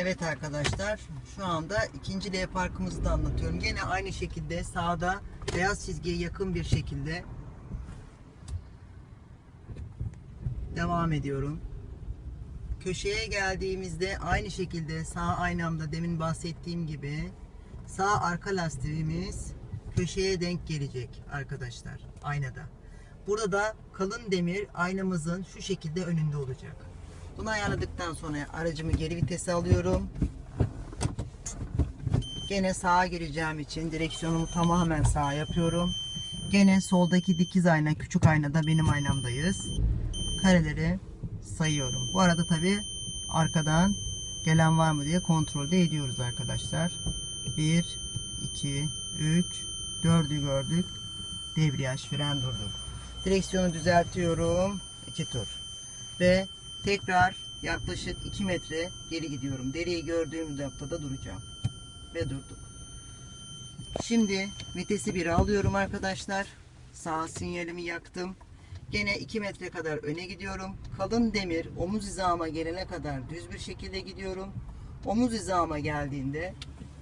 Evet arkadaşlar şu anda ikinci L parkımızı da anlatıyorum. Gene aynı şekilde sağda beyaz çizgiye yakın bir şekilde devam ediyorum. Köşeye geldiğimizde aynı şekilde sağ aynamda demin bahsettiğim gibi sağ arka lastiğimiz köşeye denk gelecek arkadaşlar aynada. Burada da kalın demir aynamızın şu şekilde önünde olacak. Bunu ayarladıktan sonra aracımı geri vitese alıyorum. Gene sağa gireceğim için direksiyonumu tamamen sağa yapıyorum. Gene soldaki dikiz ayna, küçük aynada benim aynamdayız. Kareleri sayıyorum. Bu arada tabi arkadan gelen var mı diye kontrol de ediyoruz arkadaşlar. 1, 2, 3, 4'ü gördük. Debriyaj, fren durduk. Direksiyonu düzeltiyorum. 2 tur. Ve tekrar yaklaşık 2 metre geri gidiyorum. Deriyi gördüğüm noktada duracağım. Ve durduk. Şimdi vitesi 1'e alıyorum arkadaşlar. Sağ sinyalimi yaktım. Gene 2 metre kadar öne gidiyorum. Kalın demir omuz hizama gelene kadar düz bir şekilde gidiyorum. Omuz hizama geldiğinde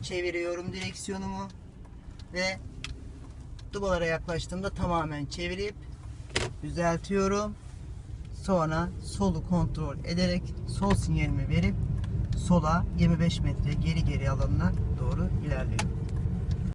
çeviriyorum direksiyonumu ve dubalara yaklaştığımda tamamen çevirip düzeltiyorum. Sonra solu kontrol ederek sol sinyalimi verip sola 25 metre geri geri alanına doğru ilerliyorum.